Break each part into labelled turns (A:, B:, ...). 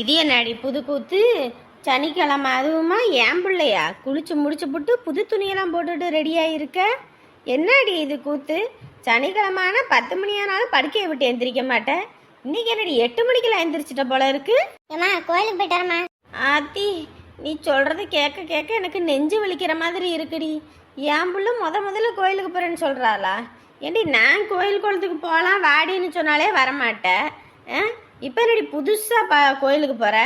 A: இது என்னடி புது கூத்து? சனிக்கிழமை அதுவுமா ஏன் பிள்ளையா? குளிச்சு முடிச்சு புட்டு புது துணியெல்லாம் போட்டுட்டு ரெடியாக இருக்க என்னடி இது கூத்து? சனிக்கிழமான பத்து மணி ஆனாலும் படுக்கையை விட்டு எந்திரிக்க மாட்டேன். இன்னைக்கு என்னடி எட்டு மணிக்கெல்லாம் எந்திரிச்சிட்ட போல இருக்கு?
B: எம்மா கோயிலுக்கு போயிட்டு வரமா
A: ஆத்தி நீ சொல்றது கேட்க கேட்க எனக்கு நெஞ்சு வலிக்கிற மாதிரி இருக்குடி. என் புள்ள முத முதல்ல கோயிலுக்கு போறேன்னு சொல்றாளா? ஏண்டி நான் கோயில் குளத்துக்கு போகலாம் வாடின்னு சொன்னாலே வரமாட்டேன்? இப்போ என்னடி புதுசா ப கோயிலுக்கு போற?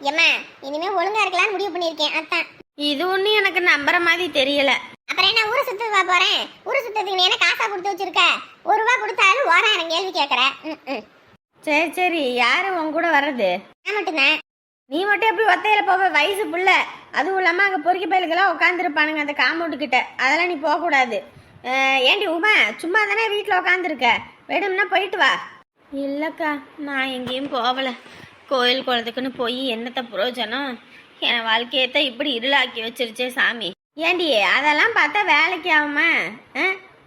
B: எம்மா இனிமே ஒழுங்கா இருக்கலாம்னு முடிவு பண்ணியிருக்கேன் அதான்.
A: இது ஒன்றும் எனக்கு நம்புற மாதிரி தெரியல.
B: அப்புறம் என்ன ஊரை சுத்த போறேன். ஊரை சுத்தத்துக்கு நீ என்ன காசா கொடுத்து வச்சிருக்க? ஒரு ரூபா கொடுத்தாலும் ஓராயிரம் கேள்வி கேட்கற.
A: சரி சரி. யாரு உன் கூட வர்றது?
B: நான் மட்டும்தான்.
A: நீ மட்டும் எப்படி ஒத்தையில போவ? வயசு புள்ள. அதுவும் இல்லாமல் அங்கே பொறுக்கி பயலுக்கெல்லாம் உட்காந்துருப்பானுங்க அந்த காம்பவுண்டு கிட்ட. அதெல்லாம் நீ போகக்கூடாது. அஹ், ஏண்டி உமா சும்மா தானே வீட்டில் உட்காந்துருக்க வேணும்னா போயிட்டு வா. இல்லைக்கா நான் எங்கேயும் போகல கோயில் குளத்துக்குன்னு போய் என்னத்த பிரயோஜனம் என் வாழ்க்கையத்த இப்படி இருளாக்கி வச்சிருச்சே சாமி. ஏண்டி அதெல்லாம் பார்த்தா வேலைக்கு ஆகுமா?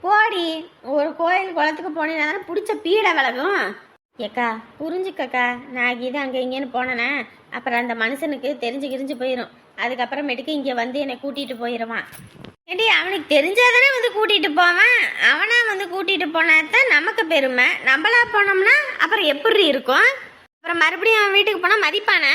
A: போடி ஒரு கோயில் குளத்துக்கு போனீங்கன்னா தானே பிடிச்ச பீடை விலகும். ஏக்கா புரிஞ்சுக்கக்கா. நான் இது அங்கே இங்கேன்னு போனேனே. அப்புறம் அந்த மனுஷனுக்கு தெரிஞ்சு கிரிஞ்சு போயிடும் அதுக்கப்புறமேட்டுக்கு இங்கே வந்து என்னை கூட்டிகிட்டு போயிடுவான் ஏண்டி அவனுக்கு தெரிஞ்சாதானே வந்து கூட்டிகிட்டு போவான். அவனா வந்து கூட்டிகிட்டு போனா தான் நமக்கு பெருமை. நம்மளா போனோம்னா அப்புறம் எப்படி இருக்கும்? அப்புறம் மறுபடியும் அவன் வீட்டுக்கு போனால் மதிப்பானே?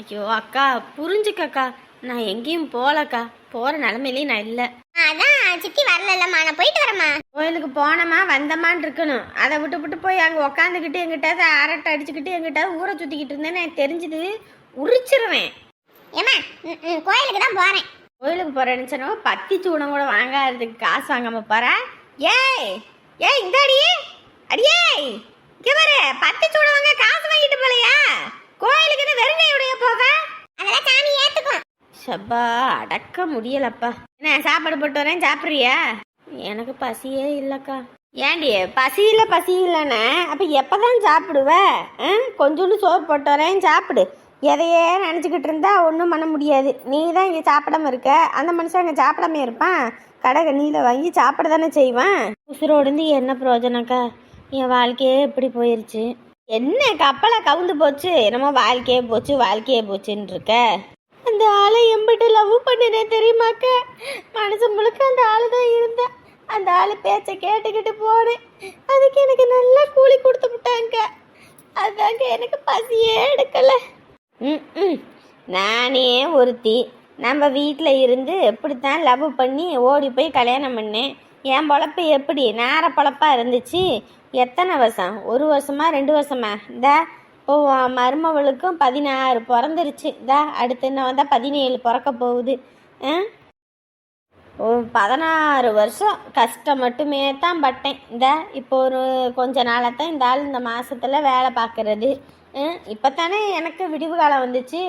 A: ஐயோ அக்கா புரிஞ்சுக்கக்கா. நான் எங்கேயும் போகலக்கா போகிற நிலமையிலையும் நான் இல்லை.
B: அதான் சித்தி வரலல்லம்மா. நான் போயிட்டு வரேம்மா.
A: கோயிலுக்கு போனோமா வந்தமான்னு இருக்கணும். அதை விட்டு விட்டு போய் அங்கே உக்காந்துக்கிட்டு எங்கிட்டாவது அரட்டை அடிச்சுக்கிட்டு எங்கிட்டாவது ஊரை சுற்றிக்கிட்டு இருந்தேன்னு எனக்கு தெரிஞ்சுது உரிச்சிருவேன்.
B: ஏம்மா ம், ம், கோயிலுக்கு தான் போறேன்.
A: கோயிலுக்கு போகிறேன்னு சொன்னவோ பத்தி சூடம் கூட வாங்காததுக்கு காசு வாங்காம போகிறேன் ஏய் ஏய் இந்த அடி அடியே இங்கே பாரு பத்தி சூடம் வாங்க காசு வாங்கிட்டு போலையா? கோயிலுக்கு வெறுங்கையுடைய போவேன்
B: அதெல்லாம் சாமி ஏத்துக்கும்.
A: சப்பா அடக்க முடியலப்பா. என்ன சாப்பாடு போட்டு வரேன் சாப்பிட்றியா? எனக்கு பசியே இல்லைக்கா. ஏண்டி பசி இல்லை பசி இல்லைண்ணே அப்போ எப்போ தான் சாப்பிடுவ? ஆ? கொஞ்சோண்டு சோறு போட்டு வரேன் சாப்பிடு. எதையே நினச்சிக்கிட்டு இருந்தா ஒன்றும் பண்ண முடியாது. நீ தான் இங்கே சாப்பிடாம இருக்க. அந்த மனுஷன் அங்கே சாப்பிடாம இருப்பான். கடை கண்ணியில் வாங்கி சாப்பிட தானே செய்வான். உசுரோடுந்து இருந்து என்ன பிரயோஜனக்கா என் வாழ்க்கையே இப்படி போயிருச்சு. என்ன கப்பலை கவுந்து போச்சு? என்னமோ வாழ்க்கையே போச்சு வாழ்க்கையே போச்சுன்னு இருக்க அந்த ஆளை எம்பிட்டு லவ் பண்ணினேன் தெரியுமாக்க மனசு முழுக்க அந்த ஆளு தான் இருந்தேன் அந்த ஆள் பேச்சை கேட்டுக்கிட்டு போனேன். அதுக்கு எனக்கு நல்லா கூலி கொடுத்து விட்டாங்க. அதாங்க எனக்கு பசியே எடுக்கலை. ம் ம் நானே ஒருத்தி. நம்ம வீட்டில் இருந்து இப்படித்தான் லவ் பண்ணி ஓடி போய் கல்யாணம் பண்ணேன். என் பொழப்பு எப்படி? நேர பொழப்பா இருந்துச்சு. எத்தனை வருஷம்? ஒரு வருஷமா ரெண்டு வருஷமா? இந்தா இப்போ மருமவளுக்கும் பதினாறு பிறந்துருச்சு. இந்தா அடுத்து என்ன வந்தால் பதினேழு பிறக்க போகுது. பதினாறு வருஷம் கஷ்டம் மட்டுமே தான் பட்டேன். இந்த இப்போ ஒரு கொஞ்ச நாளாக தான் இந்த ஆள் இந்த மாதத்தில் வேலை பார்க்குறது. இப்போ தானே எனக்கு விடிவு காலம் வந்துச்சு.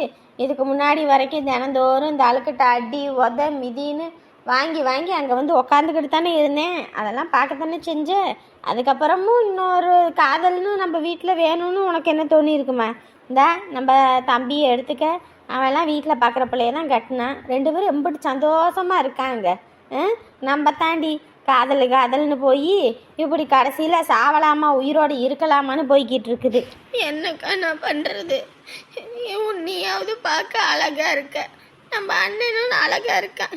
A: இதுக்கு முன்னாடி வரைக்கும் தினந்தோறும் இந்த அழுக்கிட்ட அடி உத மிதின்னு வாங்கி வாங்கி அங்கே வந்து உக்காந்துக்கிட்டு தானே இருந்தேன். அதெல்லாம் பார்க்க தானே செஞ்சேன். அதுக்கப்புறமும் இன்னொரு காதல்னு நம்ம வீட்டில் வேணும்னு உனக்கு என்ன தோணி இருக்குமா? இந்த நம்ம தம்பியை எடுத்துக்க. அவெல்லாம் வீட்டில் பார்க்குற பிள்ளைய தான் கட்டினான். ரெண்டு பேரும் எம்பிட்டு சந்தோஷமாக இருக்காங்க. நம்ம தாண்டி காதல் காதல்னு போய் இப்படி கடைசியில் சாவலாமா உயிரோடு இருக்கலாமான்னு போய்கிட்டு இருக்குது. என்னக்கா நான் பண்ணுறது உன்னையாவது பார்க்க அழகாக இருக்க. நம்ம அண்ணனும் அழகாக இருக்கான்.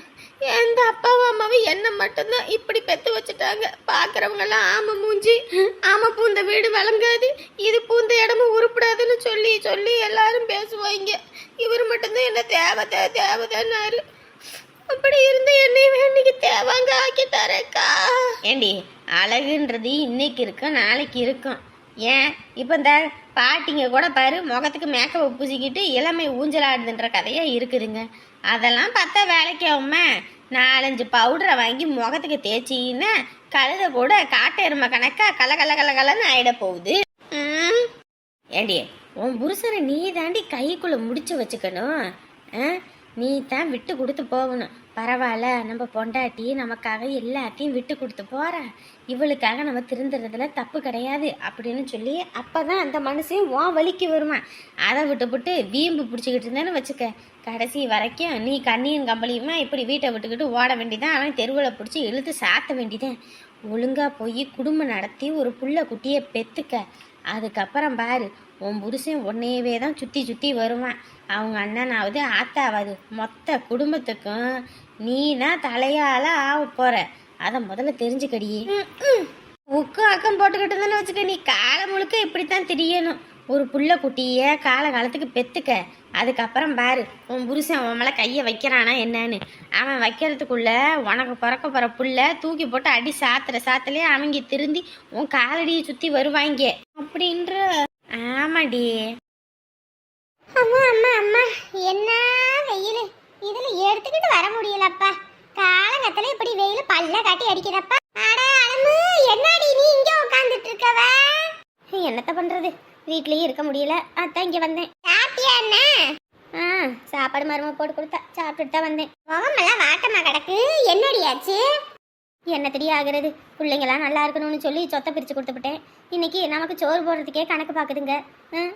A: எந்த அப்பாவும் அம்மாவும் என்ன மட்டும்தான் இப்படி பெற்று வச்சுட்டாங்க. பார்க்குறவங்கெல்லாம் ஆமை மூஞ்சி ஆமை பூந்த வீடு விளங்காது இது பூந்த இடமும் உருப்படாதுன்னு சொல்லி சொல்லி எல்லாரும் பேசுவாங்க. இவர் மட்டும்தான் என்ன தேவை தேவை தேவைதான்னாரு. அப்படி இருந்து என்னையும் இன்னைக்கு தேவாங்க ஆக்கி தரேக்கா. ஏண்டி அழகுன்றது இன்னைக்கு இருக்கும் நாளைக்கு இருக்கும். ஏன்? இப்போ இந்த பாட்டிங்க கூட பாரு முகத்துக்கு மேக்கப் பூசிக்கிட்டு இளமை ஊஞ்சலாடுதுன்ற கதையா இருக்குதுங்க. அதெல்லாம் பார்த்தா வேலைக்கு ஆகுமே. நாலஞ்சு பவுடரை வாங்கி முகத்துக்கு தேய்ச்சின்னா கழுத கூட காட்டு எருமை கணக்கா கல கல கல கலன்னு ஆயிட போகுது. ஏண்டி உன் புருஷனை நீ தாண்டி கைக்குள்ள முடிச்சு வச்சுக்கணும். ஆ? நீ தான் விட்டு கொடுத்து போகணும். பரவாயில்ல நம்ம பொண்டாட்டி நமக்காக எல்லாத்தையும் விட்டு கொடுத்து போகிற இவளுக்காக நம்ம திருந்துறதுல தப்பு கிடையாது அப்படின்னு சொல்லி அப்போ தான் அந்த மனுஷன் உன் வலிக்கு வருவான் அதை விட்டுப்புட்டு வீம்பு பிடிச்சிக்கிட்டு இருந்தேன்னு வச்சுக்க. கடைசி வரைக்கும் நீ கண்ணியும் கம்பளியுமா இப்படி வீட்டை விட்டுக்கிட்டு ஓட வேண்டியதான். அவன் தெருவில் பிடிச்சி இழுத்து சாத்த வேண்டியதான் ஒழுங்காக போய் குடும்பம் நடத்தி ஒரு புள்ள குட்டியை பெத்துக்க. அதுக்கப்புறம் பாரு உன் புருஷன் உன்னையவே தான் சுற்றி சுற்றி வருவான். அவங்க அண்ணனாவது ஆத்தாவது மொத்த குடும்பத்துக்கும் நீனா தலையால ஆக போற. அதை முதல்ல தெரிஞ்சுக்கடி. உக்கு அக்கம் போட்டுக்கிட்டு இருந்தேன்னு வச்சுக்க நீ காலம் முழுக்க இப்படித்தான் தெரியணும். ஒரு புள்ள குட்டிய கால காலத்துக்கு பெத்துக்க. அதுக்கப்புறம் பாரு உன் புருஷன் உன் மேலே கையை வைக்கிறானா என்னன்னு. அவன் வைக்கிறதுக்குள்ள உனக்கு பிறக்க போகிற புள்ள தூக்கி போட்டு அடி சாத்துற சாத்துலேயே அவங்க திருந்தி உன் காலடியை சுற்றி வருவாங்க அப்படின்ற ஆமாடி.
B: அம்மா அம்மா அம்மா. என்ன வெயில்? இதுல எடுத்துக்கிட்டு வர முடியலப்பா. காலகத்துல இப்படி வெயில் பல்ல காட்டி அடிக்கிறப்பா அட அலமு என்னடி நீ இங்க உட்கார்ந்துட்டு இருக்கவ?
A: என்னத்த பண்றது? வீட்லேயும் இருக்க முடியல. அதான் இங்கே வந்தேன்.
B: சாப்பிட்டியா என்ன?
A: ஆ சாப்பாடு மரும போட்டு கொடுத்தா. சாப்பிட்டுட்டு தான் வந்தேன்.
B: முகமெல்லாம் வாட்டமா கிடக்கு. என்னடியாச்சு?
A: ஆச்சு தெரிய ஆகிறது? பிள்ளைங்களாம் நல்லா இருக்கணும்னு சொல்லி சொத்தை பிரித்து கொடுத்துவிட்டேன் இன்னைக்கு நமக்கு சோறு போடுறதுக்கே கணக்கு பார்க்குதுங்க.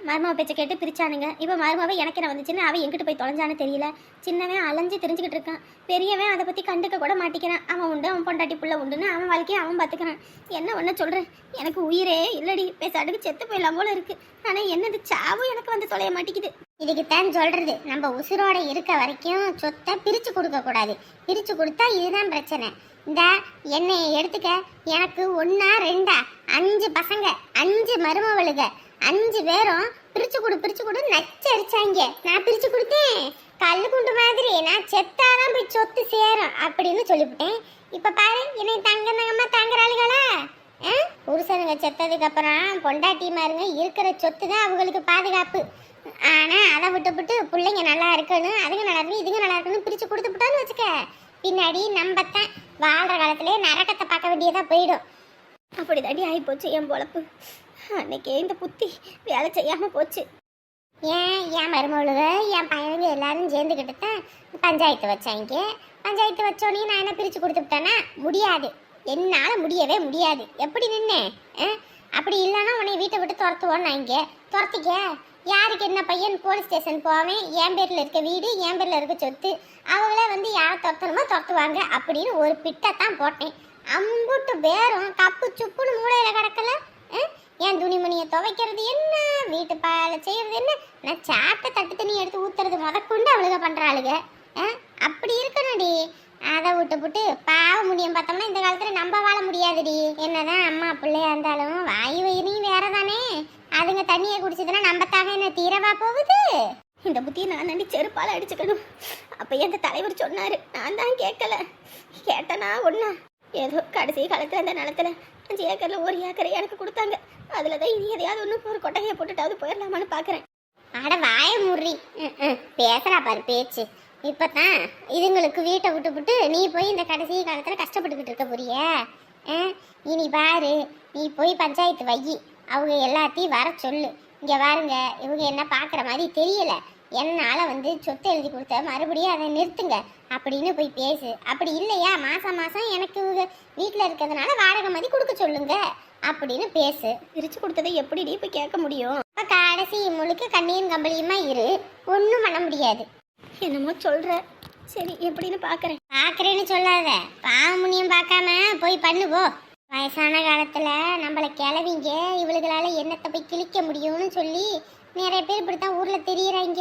A: மருமாவை பேச்சை கேட்டு பிரிச்சானுங்க. இப்போ மருமாவை எனக்கு என்ன வந்துச்சுன்னு அவன் எங்கிட்டு போய் தொலைஞ்சான்னு தெரியல. சின்னவன் அலைஞ்சு தெரிஞ்சுக்கிட்டு இருக்கான். பெரியவன் அதை பற்றி கண்டுக்க கூட மாட்டிக்கிறான். அவன் உண்டு அவன் பொண்டாட்டி புள்ள உண்டுன்னு அவன் வாழ்க்கையை அவன் பார்த்துக்கிறான். என்ன ஒன்று சொல்கிறேன் எனக்கு உயிரே இல்லடி. பேசாட்டுக்கு செத்து போயிடலாம் போல இருக்குது ஆனால் என்னது சாவும் எனக்கு வந்து தொலைய மாட்டேங்குது.
B: இதுக்குத்தான் சொல்றது. நம்ம உசுரோட இருக்க வரைக்கும் சொத்தை பிரிச்சு கொடுக்க கூடாது. பிரிச்சு கொடுத்தா இதுதான் பிரச்சனை. இந்த என்னைய எடுத்துக்க. எனக்கு ஒன்னா ரெண்டா? அஞ்சு பசங்க அஞ்சு மருமவளுக அஞ்சு பேரும் பிரிச்சு கொடு பிரிச்சு கொடு நச்சரிச்சாங்க நான் பிரிச்சு கொடுத்தேன். கல் குண்டு மாதிரி. நான் செத்தாதான் போய் சொத்து சேரும் அப்படின்னு சொல்லிவிட்டேன். இப்ப பாரு என்னை தங்க நகமா தாங்குறாளுகளா? ஆ? புருஷனுங்க செத்ததுக்கு அப்புறம் பொண்டாட்டிமாருங்க இருக்கிற சொத்து தான் அவங்களுக்கு பாதுகாப்பு. ஆனால் அதை விட்டுவிட்டு பிள்ளைங்க நல்லா இருக்கணும் அதுங்க நல்லா இருக்கணும் இதுங்க நல்லா இருக்கணும் பிரித்து கொடுத்து விட்டான்னு வச்சுக்க. பின்னாடி நம்பத்தான் வாழ்கிற காலத்திலே நரகத்தை பார்க்க வேண்டியதாக போயிடும்.
A: அப்படி தாண்டி ஆகி போச்சு என் பொழப்பு. அன்னைக்கே இந்த புத்தி வேலை செய்யாமல் போச்சு.
B: ஏன் என் மருமகளுக என் பையனுங்க எல்லாரும் சேர்ந்துக்கிட்டு தான் பஞ்சாயத்து வச்சாங்க. பஞ்சாயத்து வச்சோடனே நான் என்ன பிரித்து கொடுத்து விட்டேன்னா முடியாது. என்னால் முடியவே முடியாது. எப்படி நின்னேன் ஆ? அப்படி இல்லைன்னா உன்னை வீட்டை விட்டு துரத்துவோன்னு இங்கே துரத்திக்க? யாருக்கு என்ன பையன்? போலீஸ் ஸ்டேஷன் போவேன். என் பேரில் இருக்க வீடு என் பேரில் இருக்க சொத்து. அவங்களே வந்து யாரை துரத்தணுமோ துரத்துவாங்க அப்படின்னு ஒரு பிட்டை தான் போட்டேன். அம்புட்டு பேரும் கப்பு சுப்புன்னு மூளையில் கிடக்கல. ஆ? என் துணிமணியை துவைக்கிறது என்ன? வீட்டு பால செய்கிறது என்ன? நான் சாப்பிட்ட தட்டு தண்ணி எடுத்து ஊற்றுறது முதற்கொண்டு அவளுக பண்ணுறாளுங்க ஆ? அப்படி இருக்கணும்டி. அதை விட்டு விட்டு பாவ முடியும் பார்த்தோம்னா இந்த காலத்தில் நம்ம வாழ முடியாதுடி. என்னதான் அம்மா பிள்ளையா இருந்தாலும் வாயு வயிறையும் வேற தானே அதுங்க தண்ணியை குடிச்சதுன்னா நம்ம என்ன தீரவா போகுது?
A: இந்த புத்தியை நான் நண்டி செருப்பால் அடிச்சுக்கணும். அப்போ எந்த தலைவர் சொன்னார். நான் தான் கேட்கல. கேட்டனா ஒன்றா ஏதோ கடைசி காலத்தில் அந்த நிலத்துல அஞ்சு ஏக்கரில் ஒரு ஏக்கரை எனக்கு கொடுத்தாங்க. அதில் தான் இனி எதையாவது ஒன்று ஒரு கொட்டகையை போட்டுட்டாவது போயிடலாமான்னு பார்க்குறேன்
B: அட வாய முறி பேசுகிறா பாரு பேச்சு. இப்போ தான் இதுங்களுக்கு வீட்டை விட்டு விட்டு நீ போய் இந்த கடைசி காலத்தில் கஷ்டப்பட்டுக்கிட்டு இருக்க புரிய இனி பாரு. நீ போய் பஞ்சாயத்து வை. அவங்க எல்லாத்தையும் வர சொல்லு. இங்க பாருங்க இவங்க என்ன பாக்குற மாதிரி தெரியல. என்னால வந்து சொத்து எழுதி கொடுத்த மறுபடியும் அதை நிறுத்துங்க. அப்படின்னு போய் பேசு. அப்படி இல்லையா? மாசம் மாசம் எனக்கு இவங்க வீட்டில் இருக்கிறதுனால வாடகை மாதிரி கொடுக்க சொல்லுங்க. அப்படின்னு பேசு.
A: பிரித்து கொடுத்ததை எப்படி போய் கேட்க முடியும்?
B: இப்ப கடைசி முழுக்க கண்ணியும் கம்பளியுமா இரு. ஒன்றும் பண்ண முடியாது.
A: என்னமோ சொல்கிற சரி எப்படின்னு பார்க்குறேன்.
B: பார்க்குறேன்னு சொல்லாத. பாவமுனியும் பார்க்காம போய் பண்ணு போ. வயசான காலத்துல நம்மள கிளவிங்க இவளுகளால என்னத்தை போய் கிழிக்க முடியும்னு சொல்லி நிறைய பேர் இப்படித்தான் ஊர்ல தெரியறாங்க.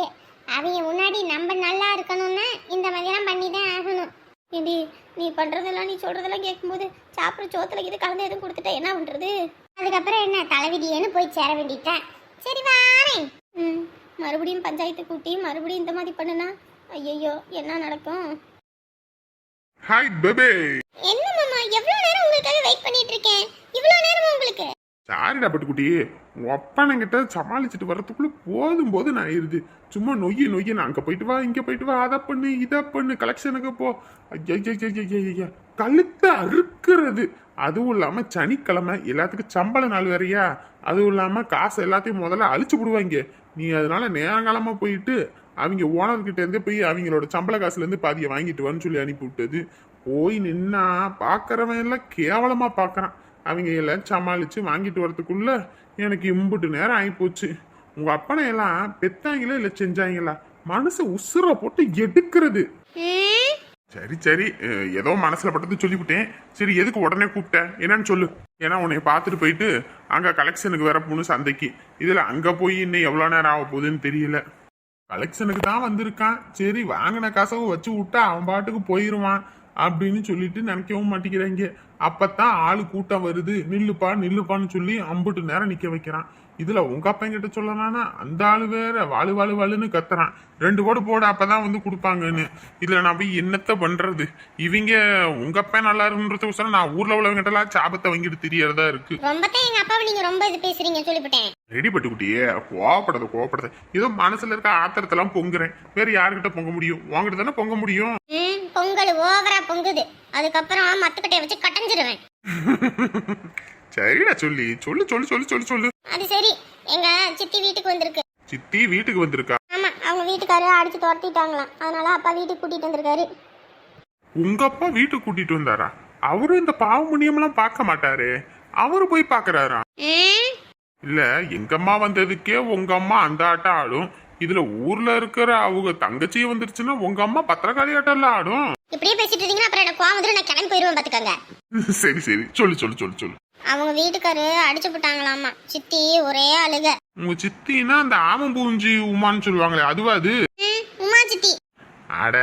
B: அவங்க முன்னாடி நம்ம நல்லா இருக்கணும்னா இந்த மாதிரிலாம் பண்ணி தான் ஆகணும்.
A: ஏண்டி நீ பண்ணுறதெல்லாம் நீ சொல்கிறதெல்லாம் கேட்கும்போது சாப்பிட்ற சோத்தில் இது கலந்து எதுவும் கொடுத்துட்டா என்ன பண்ணுறது
B: அதுக்கப்புறம் என்ன தலைவிதியேன்னு போய் சேர வேண்டிட்டேன். சரி வாரேன்.
A: ம் மறுபடியும் பஞ்சாயத்து கூட்டி மறுபடியும் இந்த மாதிரி பண்ணுனா? ஐயையோ என்ன நடக்கும்?
C: ஹாய் பேபே
B: என்ன மாமா எவ்வளவு நேரம் உங்களுக்காக வெயிட் பண்ணிட்டு இருக்கேன்? இவ்வளவு நேரமா உங்களுக்கு?
C: சாரிடா பட்டுக்குட்டி. ஒப்பனங்கிட்ட சமாளிச்சுட்டு வர்றதுக்குள்ள போதும் போது நான் இருது சும்மா நொய்யி நொய்யி நான் அங்கே போயிட்டு வா இங்கே போயிட்டு வா அதை பண்ணு இதை பண்ணு கலெக்ஷனுக்கு போ. ஐயா கழுத்தை அறுக்கிறது. அதுவும் இல்லாமல் சனிக்கிழமை எல்லாத்துக்கும் சம்பள நாள் வேறையா. அதுவும் இல்லாமல் காசு எல்லாத்தையும் முதல்ல அழிச்சு விடுவாங்க நீ அதனால நேரங்காலமாக போயிட்டு அவங்க ஓனர்கிட்ட இருந்தே போய் அவங்களோட சம்பள காசுலேருந்து பாதியை வாங்கிட்டு வான்னு சொல்லி அனுப்பி விட்டது. போய் நின்னா பார்க்கறவன் எல்லாம் கேவலமாக பார்க்கறான் அவங்க எல்லாம் சமாளித்து வாங்கிட்டு வரதுக்குள்ள எனக்கு இம்புட்டு நேரம் ஆகிப்போச்சு உங்கள் அப்பனை எல்லாம் பெத்தாங்களா இல்லை செஞ்சாங்களா? மனசு உசுர போட்டு எடுக்கிறது. சரி சரி. ஏதோ மனசுல பட்டது சொல்லிவிட்டேன். சரி எதுக்கு உடனே கூப்பிட்டேன் என்னன்னு சொல்லு. ஏன்னா உன்னை பார்த்துட்டு போயிட்டு அங்க கலெக்ஷனுக்கு வேற போகணும் சந்தைக்கு. இதுல அங்க போய் இன்னும் எவ்வளவு நேரம் ஆக போகுதுன்னு தெரியல. கலெக்ஷனுக்கு தான் வந்திருக்கான். சரி வாங்கின கசவு வச்சு விட்டா அவன் பாட்டுக்கு போயிருவான் அப்படின்னு சொல்லிட்டு நினைக்கவும் மாட்டேங்கிறாங்க. அப்பத்தான் ஆளு கூட்டம் வருது. நில்லுப்பா நில்லுப்பான்னு சொல்லி அம்புட்டு நேரம் நிக்க வைக்கிறான். இதுல உங்க அப்பன் கிட்ட சொல்லலாம்னா அந்த ஆளு வேற வாழு வாழு வாழுன்னு கத்துறான். ரெண்டு போடு போடு அப்பதான் வந்து கொடுப்பாங்கன்னு. இதுல நான் போய் என்னத்த பண்றது? இவங்க உங்க அப்பன் நல்லா இருக்குன்றதுக்கோசரம் நான் ஊர்ல உள்ளவங்கிட்ட எல்லாம் சாபத்தை வாங்கிட்டு தெரியறதா இருக்கு.
B: ரொம்ப தான் எங்க அப்பாவை நீங்க ரொம்ப இது பேசுறீங்க சொல்லிவிட்டேன்.
C: ரெடி பட்டுக்குட்டியே கோவப்படாத கோவப்படாத. ஏதோ மனசுல இருக்க ஆத்திரத்தெல்லாம் பொங்குறேன். வேற யாருக்கிட்ட பொங்க முடியும்? உங்ககிட்ட தானே பொங்க முடியும்?
B: பொங்கல் ஓவரா பொங்குது. அதுக்கப்புறம் மத்துக்கட்டையை வச்சு கட்டஞ்சிருவேன்.
C: சரிடா சொல்லி. சொல்லு சொல்லு சொல்லு சொல்லு சொல்லு.
B: அது சரி. எங்க சித்தி வீட்டுக்கு வந்திருக்கு.
C: சித்தி வீட்டுக்கு வந்திருக்கா?
B: ஆமா அவங்க வீட்டுக்காரு அடிச்சு துரத்திட்டாங்களாம். அதனால அப்பா வீட்டுக்கு கூட்டிட்டு வந்திருக்காரு.
C: உங்க அப்பா வீட்டுக்கு கூட்டிட்டு வந்தாரா? அவரும் இந்த பாவ புண்ணியம்லாம் பார்க்க மாட்டாரு. அவரு போய் பாக்குறாரா
B: ம்,
C: இல்ல எங்க அம்மா வந்ததுக்கே உங்க அம்மா அந்த ஆட்டம் ஆடும். இதுல ஊர்ல இருக்கிற அவங்க தங்கச்சி வந்துருச்சுன்னா உங்க அம்மா பத்திரக்காளி ஆட்டம் எல்லாம் ஆடும்.
B: இப்படியே பேசிட்டு இருந்தீங்கன்னா அப்புறம் எனக்கு கோவம் வந்துடும் நான் கிளம்பி போயிருவேன் பாத்துக்கோங்க.
C: சரி சரி. சொல்லு சொல்லு சொல்லு சொல்லு.
B: அவங்க வீட்டுக்காரு அடிச்சு போட்டாங்களாமா? சித்தி ஒரே அழுக.
C: உங்க சித்தினா அந்த ஆமம்பூஞ்சி உமான்னு சொல்லுவாங்களே அதுவா அது?
B: ம், உமா சித்தி.
C: அட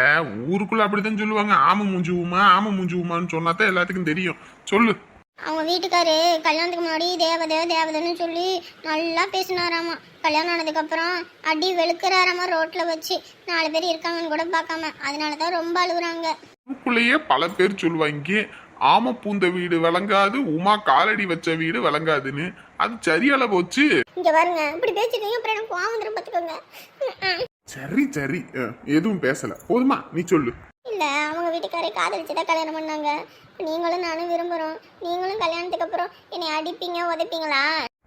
C: ஊருக்குள்ள அப்படித்தான் சொல்லுவாங்க ஆம மூஞ்சி உமா ஆம மூஞ்சி உமான்னு சொன்னாதான் எல்லாத்துக்கும் தெரியும். சொல்லு.
B: அவங்க வீட்டுக்காரு கல்யாணத்துக்கு முன்னாடி தேவதை தேவதைன்னு சொல்லி நல்லா பேசினாராமா. கல்யாணம் ஆனதுக்கு அப்புறம் அடி வெளுக்கிறாராமா ரோட்ல வச்சு. நாலு பேர் இருக்காங்கன்னு கூட பார்க்காம. அதனால தான் ரொம்ப அழுகுறாங்க.
C: ஊருக்குள்ளேயே பல பேர் சொல்லுவாங்க ஆம பூந்த வீடு விளங்காது உமா காலடி வச்ச வீடு விளங்காதுன்னு. அது சரியால போச்சு.
B: இங்க பாருங்க இப்படி பேசிட்டீங்க அப்புறம் எனக்கு கோவம் வந்துடும் பார்த்துக்கோங்க ம், ம்.
C: சரி. சரி எதுவும் பேசல. போதுமா? நீ சொல்லு.
B: இல்ல அவங்க வீட்டுக்காரே காதலிச்சு தான் கல்யாணம் பண்ணாங்க. நீங்களும் நானும் விரும்புறோம். நீங்களும் கல்யாணத்துக்கு அப்புறம் என்னை அடிப்பீங்க உதைப்பீங்களா?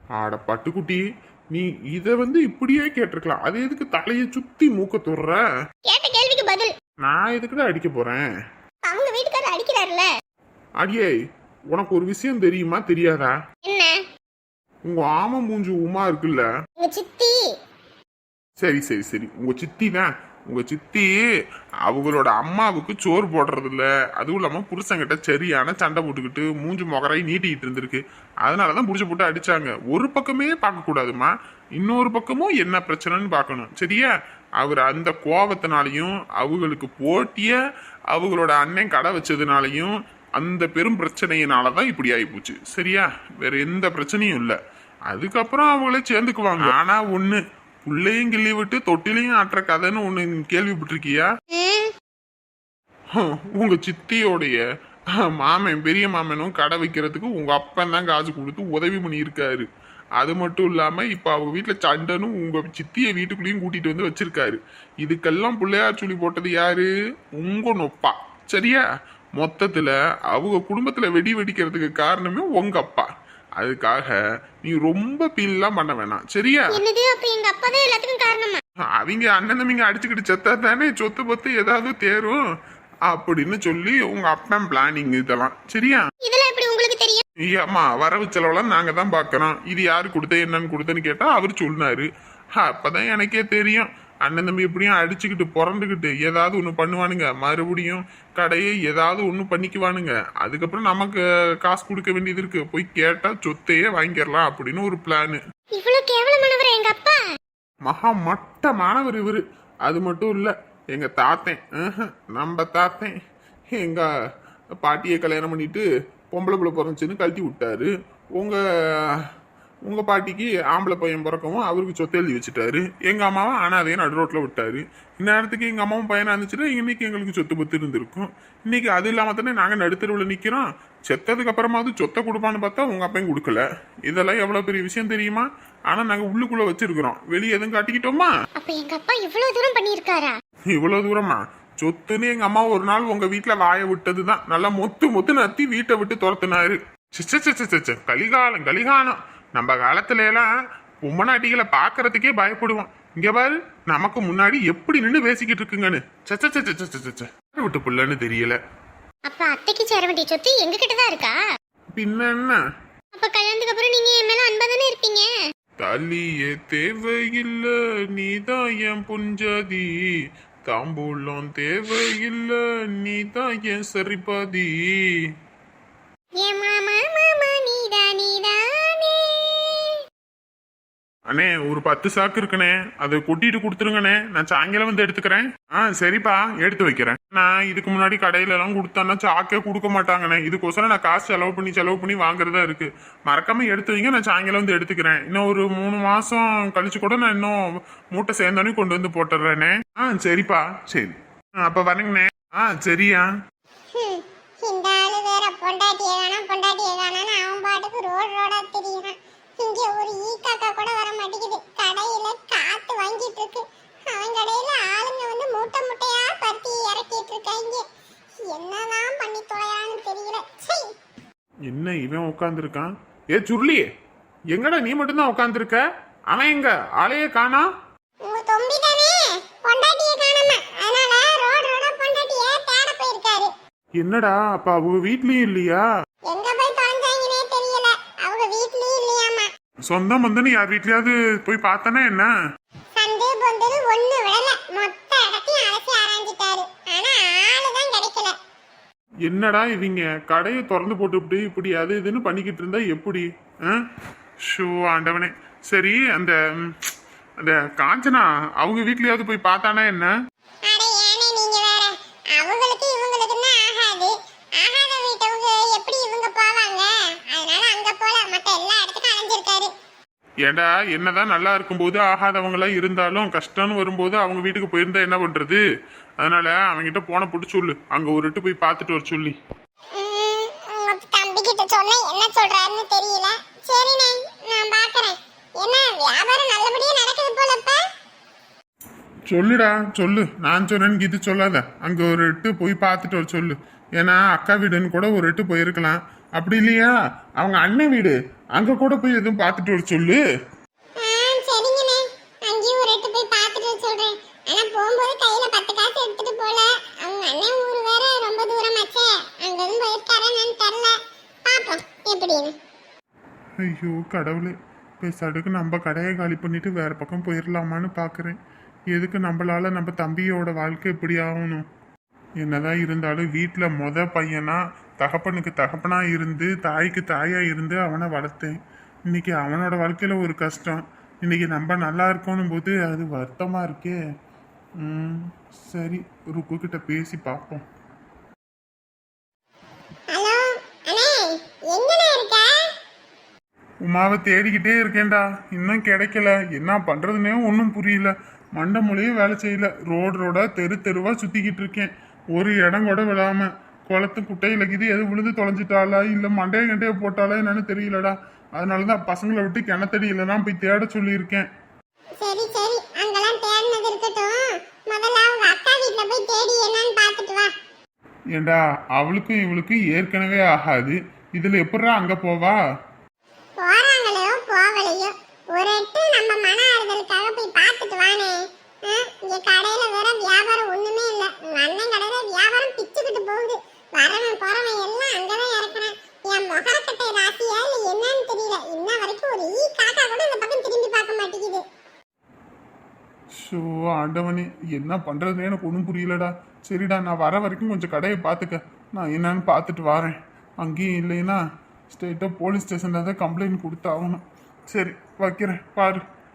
C: ஆட பட்டுக்குட்டி நீ இத வந்து இப்படியே கேட்டிருக்கலாம். அது எதுக்கு தலையை சுத்தி மூக்க துடுற?
B: கேட்ட கேள்விக்கு பதில்.
C: நான் எதுக்குடா அடிக்க போறேன்?
B: அவங்க வீட்டுக்காரர் அடிக்கிறாருல
C: அடியே உனக்கு ஒரு விஷயம் தெரியுமா தெரியாதா?
B: என்ன?
C: உங்க ஆம மூஞ்சி உமா இருக்குல்ல.
B: எங்க சித்தி.
C: சரி சரி சரி. உங்க சித்தி தான். உங்க சித்தி அவங்களோட அம்மாவுக்கு சோறு போடுறது இல்ல அதுவும் இல்லாம புருஷங்கிட்ட சரியான சண்டை போட்டுக்கிட்டு மூஞ்சி முகராய் நீட்டிக்கிட்டு இருந்திருக்கு. அதனாலதான் புடிச்சு போட்டு அடிச்சாங்க. ஒரு பக்கமே பார்க்க கூடாதுமா. இன்னொரு பக்கமும் என்ன பிரச்சனைன்னு பார்க்கணும். சரியா? அவர் அந்த கோவத்தினாலையும் அவங்களுக்கு போட்டிய அவங்களோட அண்ணன் கடை வச்சதுனாலையும் அந்த பெரும் பிரச்சனையினால தான் இப்படி ஆயிப்போச்சு. சரியா? வேற எந்த பிரச்சனையும் இல்லை. அதுக்கப்புறம் அவங்களே சேர்ந்துக்குவாங்க. ஆனா ஒண்ணு புள்ளையும் கிள்ளி விட்டு தொட்டிலையும் ஆட்டுற கதைன்னு ஒண்ணு கேள்விப்பட்டிருக்கியா? உங்க சித்தியோடைய மாமன் பெரிய மாமனும் கடை வைக்கிறதுக்கு உங்க அப்பன் தான் காசு கொடுத்து உதவி பண்ணியிருக்காரு. அது மட்டும் இல்லாம இப்ப அவங்க வீட்டுல சண்டைனும் உங்க சித்திய வீட்டுக்குள்ளேயும் கூட்டிட்டு வந்து வச்சிருக்காரு. இதுக்கெல்லாம் பிள்ளையார் சொல்லி போட்டது யாரு? உங்க நொப்பா. சரியா? மொத்தத்துல அவங்க குடும்பத்துல வெடி வெடிக்கிறதுக்கு காரணமே உங்க அப்பா. அதுக்காக நீ ரொம்ப ஃபீல்லாம் பண்ண வேணாம். சரியா? அவங்க அண்ணன் தம்பிங்க அடிச்சுக்கிட்டு செத்தா தானே? சொத்து பத்து ஏதாவது தேரும் அப்படின்னு சொல்லி உங்க அப்பன் பிளானிங் இதெல்லாம். சரியா? ஐயாம்மா வரவு செலவெல்லாம் நாங்க தான் பார்க்கறோம். இது யாரு கொடுத்த என்னன்னு கொடுத்தேன்னு கேட்டா அவர் சொன்னாரு. அப்பதான் எனக்கே தெரியும். அண்ணன் தம்பி எப்படியும் அடிச்சுக்கிட்டு புறந்துக்கிட்டு ஏதாவது ஒன்று பண்ணுவானுங்க. மறுபடியும் கடையை ஏதாவது ஒன்று பண்ணிக்குவானுங்க. அதுக்கப்புறம் நமக்கு காசு கொடுக்க வேண்டியது இருக்கு. போய் கேட்டா சொத்தையே வாங்கிடலாம் அப்படின்னு ஒரு பிளானு மகா மட்டமானவர் இவரு. அது மட்டும் இல்ல எங்க தாத்தன் நம்ம தாத்தன். எங்க பாட்டியை கல்யாணம் பண்ணிட்டு பொம்பளை பிள்ளை பிறந்துச்சுன்னு கழட்டி விட்டாரு. உங்க உங்க பாட்டிக்கு ஆம்பளை பையன் பிறக்கவும் அவருக்கு சொத்து எழுதி வச்சுட்டாரு. எங்க அம்மாவை அனாதையை நடு ரோட்ல விட்டாரு. இந்நேரத்துக்கு எங்க அம்மாவும் பையனா இருந்துச்சுன்னா இன்னைக்கு எங்களுக்கு சொத்து பத்து இருந்திருக்கும். இன்னைக்கு அது இல்லாம தானே நாங்க நடுத்தருவில் நிக்கிறோம். செத்ததுக்கு அப்புறமாவது சொத்தை கொடுப்பான்னு பார்த்தா உங்க அப்பையும் கொடுக்கல. இதெல்லாம் எவ்வளவு பெரிய விஷயம் தெரியுமா? ஆனா நாங்க உள்ளுக்குள்ள வச்சிருக்கிறோம். வெளியே எதுவும் காட்டிக்கிட்டோமா?
B: அப்ப எங்க அப்பா இவ்வளவு தூரம் பண்ணியிருக்காரா?
C: இவ்வளவு தூரமா? சொத்துன்னு எங்க அம்மா ஒரு நாள் உங்க வீட்டுல வாய விட்டதுதான். நல்லா மொத்து மொத்து நத்தி வீட்டை விட்டு துரத்துனாரு. சி, சி, சி, சி, சி, சி. கலிகாலம் கலிகாலம். நம்ம காலத்துல எல்லாம் பொம்மநாட்டிகளை பாக்குறதுக்கே பயப்படுவோம். இங்க பாரு நமக்கு முன்னாடி எப்படி நின்னு பேசிக்கிட்டு இருக்குங்கன்னு. ச, ச, ச, ச, ச, ச, ச, ச. யாரை விட்டு புள்ளன்னு தெரியல.
B: அப்ப அத்தைக்கு சேர வேண்டிய சொத்து எங்க கிட்ட தான் இருக்கா?
C: பின்ன என்ன
B: அப்ப கல்யாணத்துக்கு அப்புறம் நீங்க என் மேல அன்பா தானே இருப்பீங்க?
C: தலியே தேவையில்ல நீதான் என் புஞ்சதி. தாம்பூலம் தேவையில்லை நீ தான் என் சரிபாதி.
B: ஏ மாமா மாமா?
C: அண்ணே ஒரு பத்து சாக்கு இருக்குண்ணே. அதை கொட்டிட்டு கொடுத்துருங்கண்ணே. நான் சாயங்காலம் வந்து எடுத்துக்கிறேன். ஆ சரிப்பா எடுத்து வைக்கிறேன். நான் இதுக்கு முன்னாடி கடையில எல்லாம் கொடுத்தேன்னா சாக்கே கொடுக்க மாட்டாங்கண்ணே. இதுக்கோசரம் நான் காசு செலவு பண்ணி செலவு பண்ணி வாங்குறதா இருக்கு. மறக்காம எடுத்து வைங்க நான் சாயங்காலம் வந்து எடுத்துக்கிறேன். இன்னும் ஒரு மூணு மாசம் கழிச்சு கூட நான் இன்னும் மூட்டை சேர்ந்தோன்னே கொண்டு வந்து போட்டுடுறேண்ணே ஆ சரிப்பா சரி. ஆ, அப்ப வரேங்கண்ணே. ஆ சரியா.
B: இந்த ஆளு வேற பொண்டாட்டி காணோம் அவன் பாட்டுக்கு ரோடு ரோடா தெரியுறான். இங்க ஒரு ஈ காக்கா கூட வர மாட்டேங்குது கடையில காத்து வாங்கிட்டு இருக்கு அவன் கடையில ஆளுங்க வந்து மூட்டை மூட்டையா பருத்தி இறக்கிட்டு இருக்காங்க என்னதான் பண்ணி தொலையான்னு தெரியல.
C: என்ன இவன் உட்காந்துருக்கான் ஏ சுருளி! எங்கடா நீ மட்டும்தான் உட்காந்துருக்க அவன் எங்க? ஆளையே காணா?
B: உங்க தொம்பி தானே பொண்டாட்டிய காணோமா. அதனால ரோடு ரோடா பொண்டாட்டிய தேட போயிருக்காரு.
C: என்னடா அப்ப அவங்க வீட்லயும் இல்லையா
B: எங்க போய் தொலைஞ்சாங்கன்னே தெரியல அவங்க வீட்லயும் இல்லையாமா
C: சொந்தம் வந்துன்னு யார் வீட்லயாவது போய் பார்த்தானே என்ன?
B: சண்டே பொந்தது ஒண்ணு விடல. மொத்த இடத்தையும் அலசி ஆராய்ஞ்சிட்டாரு. ஆனா ஆளுதான் கிடைக்கல.
C: என்னடா இவங்க? கடையை திறந்து போட்டுவிட்டு இப்படி அது இதுன்னு பண்ணிக்கிட்டு இருந்தா எப்படி? ஷோ ஆண்டவனே. சரி அந்த அந்த காஞ்சனா அவங்க வீட்லயாவது போய் பார்த்தானா என்ன? ஏண்டா என்னதான் நல்லா இருக்கும்போது ஆகாதவங்களா இருந்தாலும் கஷ்டம்னு வரும்போது அவங்க வீட்டுக்கு போயிருந்தா என்ன பண்றது? அதனால அவன்கிட்ட போன போட்டு சொல்லு. அங்க ஒரு எட்டு போய் பார்த்துட்டு வர சொல்லி.
B: தம்பி கிட்ட சொன்னா என்ன சொல்றாருன்னு தெரியல. சரிண்ணே நான் பாக்குறேன் என்ன வியாபாரம் நல்லபடியா நடக்குது போலப்ப?
C: சொல்லுடா சொல்லு. நான் சொன்னேன்னு இது சொல்லாத. அங்க ஒரு எட்டு போய் பார்த்துட்டு வர சொல்லு. ஏன்னா அக்கா வீடுன்னு கூட ஒரு எட்டு போயிருக்கலாம். அப்படி இல்லையா? அவங்க அண்ணன் வீடு. அங்க கூட போய் எதுவும் பார்த்துட்டு வர சொல்லு. ஐயோ கடவுளே. பேசாட்டுக்கு நம்ம கடையை காலி பண்ணிட்டு வேற பக்கம் போயிடலாமான்னு பார்க்குறேன். எதுக்கு நம்மளால நம்ம தம்பியோட வாழ்க்கை இப்படி ஆகணும்? என்னதான் இருந்தாலும் வீட்டில் மொத பையனா தகப்பனுக்கு தகப்பனா இருந்து தாய்க்கு தாயா இருந்து அவனை வளர்த்தேன். இன்னைக்கு அவனோட வாழ்க்கையில ஒரு கஷ்டம். இன்னைக்கு நம்ம நல்லா இருக்கணும் போது அது வருத்தமா இருக்கே. ம் சரி ருக்கு கிட்ட பேசி பார்ப்போம் உமாவை தேடிக்கிட்டே இருக்கேன்டா. இன்னும் கிடைக்கல. என்ன பண்றதுனே ஒன்றும் புரியல. மண்டை மொழியும் வேலை செய்யல. ரோடு ரோடா தெரு தெருவா சுத்திக்கிட்டு இருக்கேன். ஒரு இடம் கூட விடாம குளத்து குட்டையில இது எது விழுந்து தொலைஞ்சிட்டாளா? இல்ல மண்டைய கண்டைய போட்டாளா? என்னன்னு தெரியலடா. அதனாலதான் பசங்களை விட்டு கிணத்தடி இல்லைன்னா போய் தேட சொல்லியிருக்கேன்.
B: சரி சரி. அங்கெல்லாம் தேடினது இருக்கட்டும். முதல்ல அவங்க அக்கா வீட்ல போய் தேடி என்னன்னு பார்த்துட்டு வா.
C: ஏண்டா அவளுக்கும் இவளுக்கும் ஏற்கனவே ஆகாது. இதுல எப்படிடா அங்க போவா?
B: போறாங்களோ போகலையோ ஒரு எட்டு நம்ம மன ஆறுதலுக்காக போய் பார்த்துட்டு வானே. இங்க கடையில வேற வியாபாரம் ஒண்ணுமே இல்ல. அண்ணன் கடையில வியாபாரம் பிச்சுக்கிட்டு போகுது. வரவன் போறவன் எல்லாம் அங்கதான் இறக்குறான் என் மொகரக்கட்டை ராசியா இல்ல என்னன்னு தெரியல. இன்ன வரைக்கும் ஒரு ஈ காக்கா கூட இந்த பக்கம் திரும்பி பார்க்க மாட்டேங்குது.
C: ஷோ ஆண்டவனே என்ன பண்றதுன்னு எனக்கு ஒன்றும் புரியலடா. சரிடா நான் வர வரைக்கும் கொஞ்சம் கடையை பார்த்துக்க. நான் என்னன்னு பார்த்துட்டு வரேன். அங்கேயும் இல்லைன்னா ஸ்டேட்டாக போலீஸ் ஸ்டேஷனில் தான் கம்ப்ளைண்ட் கொடுத்தாகணும். சரி வைக்கிறேன். பாரு.